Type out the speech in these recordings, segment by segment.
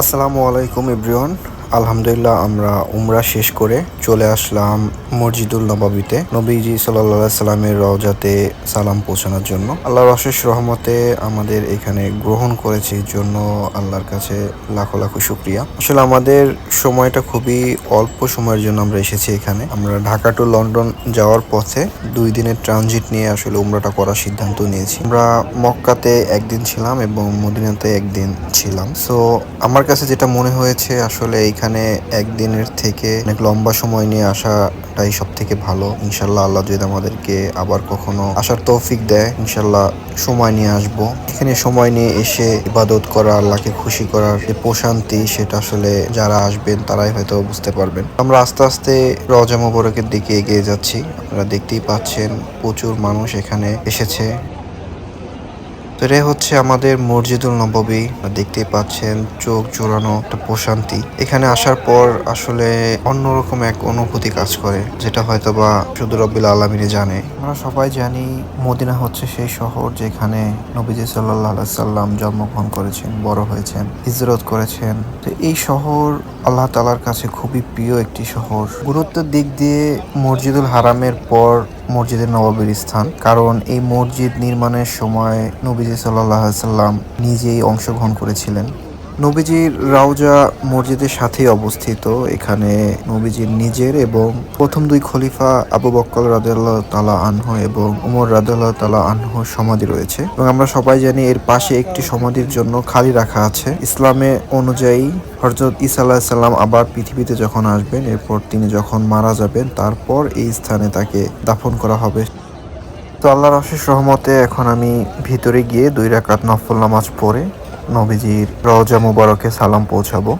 আসসালামু আলাইকুম এভরিওয়ান। আলহামদুলিল্লাহ, আমরা উমরা শেষ করে চলে আসলাম মসজিদুল নবাবিতে। নবীজি সাল্লাহ সাল্লামের রওজাতে সালাম পৌঁছানোর জন্য। আল্লাহর অশেষ রহমতে আমাদের এখানে গ্রহণ করেছে এই জন্য আল্লাহর কাছে লাখো লাখো শুক্রিয়া। আসলে আমাদের সময়টা খুবই অল্প সময়ের জন্য আমরা এসেছি এখানে। আমরা ঢাকা টু লন্ডন যাওয়ার পথে দুই দিনের ট্রানজিট নিয়ে আসলে উমরাটা করার সিদ্ধান্ত নিয়েছি। আমরা মক্কাতে একদিন ছিলাম এবং মদিনাতে একদিন ছিলাম। সো আমার কাছে যেটা মনে হয়েছে, আসলে এইখানে একদিনের থেকে অনেক লম্বা সময় নিয়ে আসাটাই সব থেকে ভালো। ইনশাল্লাহ আল্লাহ যদি আমাদেরকে আবার কখনো আসার তৌফিক দেয় ইনশাল্লাহ সময় নিয়ে আসব। এখানে সময় নিয়ে এসে ইবাদত করা, আল্লাহকে খুশি করার যে প্রশান্তি, সেটা আসলে যারা আসবেন, তারাই হয়তো বুঝতে পারবেন। আমরা আস্তে আস্তে রজা মোবারকের দিকে এগিয়ে যাচ্ছি। আপনারা দেখতেই পাচ্ছেন প্রচুর মানুষ এখানে এসেছে। তো হচ্ছে আমাদের মসজিদুল নববী। দেখতেই পাচ্ছেন চোখ জোড়ানো একটা প্রশান্তি। এখানে আসার পর আসলে অন্যরকম এক অনুভূতি কাজ করে, যেটা হয়তো বা শুধু রব্বিল আলমিনে জানে। আমরা সবাই জানি মদিনা হচ্ছে সেই শহর যেখানে নবীজি সাল্লাহ সাল্লাম জন্মগ্রহণ করেছেন, বড় হয়েছেন, হিজরত করেছেন। তো এই শহর আল্লাহ তালার কাছে খুবই প্রিয় একটি শহর। গুরুত্বের দিক দিয়ে মসজিদুল হারামের পর মসজিদের নবাবের স্থান। কারণ এই মসজিদ নির্মাণের সময় নবীজি সাল্লাহ সাল্লাম নিজেই অংশগ্রহণ করেছিলেন। নবীজির রাউজা মসজিদের সাথেই অবস্থিত। এখানে নবীজির নিজের এবং প্রথম দুই খলিফা আবু বক্কল রাদিয়াল্লাহ তালা আনহ এবং উমর রাদিয়াল্লাহ তালা আনহ সমাধি রয়েছে। এবং আমরা সবাই জানি এর পাশে একটি সমাধির জন্য খালি রাখা আছে। ইসলামে অনুযায়ী হরজত ইসা সাল্লাম আবার পৃথিবীতে যখন আসবেন, এরপর তিনি যখন মারা যাবেন, তারপর এই স্থানে তাকে দাফন করা হবে। তো আল্লাহর অশেষ রহমতে এখন আমি ভিতরে গিয়ে দুই রাকাত নফল নামাজ পড়ে নবীজির রওজা মুবারকে সালাম পৌঁছাবো।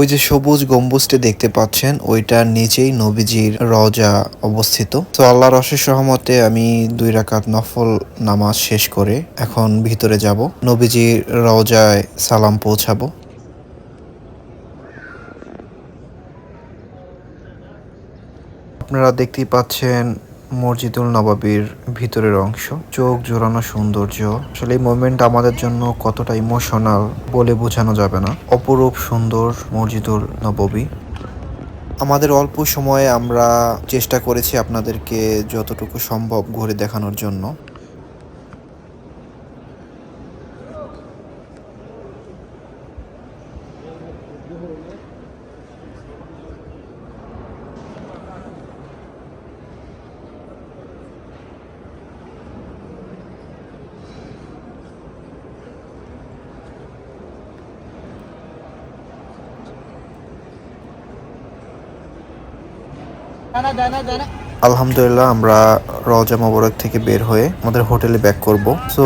ওই যে সবুজ গম্বুজটি দেখতে পাচ্ছেন ওইটার নিচেই নবীজির রজা অবস্থিত। তো আল্লাহর অশেষ সহমতে আমি দুই রাকাত নফল নামাজ শেষ করে এখন ভিতরে যাব। নবীজির রজায় সালাম পৌঁছাবো। আপনারা দেখতেই পাচ্ছেন মসজিদুল নবাবির ভিতরের অংশ। চোখ জোড়ানো সৌন্দর্য। আসলে এই মোমেন্ট আমাদের জন্য কতটা ইমোশনাল বলে বোঝানো যাবে না। অপরূপ সুন্দর মসজিদুল নববী। আমাদের অল্প সময়ে আমরা চেষ্টা করেছি আপনাদেরকে যতটুকু সম্ভব ঘুরে দেখানোর জন্য। আলহামদুলিল্লাহ, আমরা রওজা মোবারক থেকে বের হয়ে আমাদের হোটেলে ব্যাক করব। সো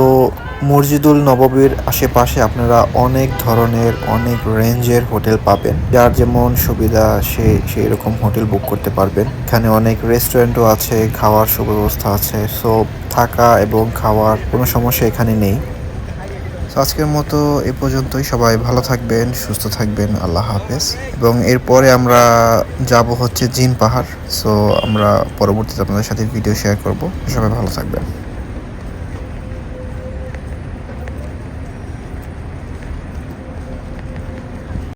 মসজিদুল নববীর আশেপাশে আপনারা অনেক ধরনের, অনেক রেঞ্জের হোটেল পাবেন। যার যেমন সুবিধা, সে সেই রকম হোটেল বুক করতে পারবেন। এখানে অনেক রেস্টুরেন্টও আছে, খাওয়ার সুব্যবস্থা আছে। সো থাকা এবং খাওয়ার কোনো সমস্যা এখানে নেই। তো আজকের মতো এ পর্যন্তই। সবাই ভালো থাকবেন, সুস্থ থাকবেন। আল্লাহ হাফেজ। এবং এরপরে আমরা যাব হচ্ছে জিন পাহাড়। সো আমরা পরবর্তীতে আপনাদের সাথে ভিডিও শেয়ার করব। সবাই ভালো থাকবেন।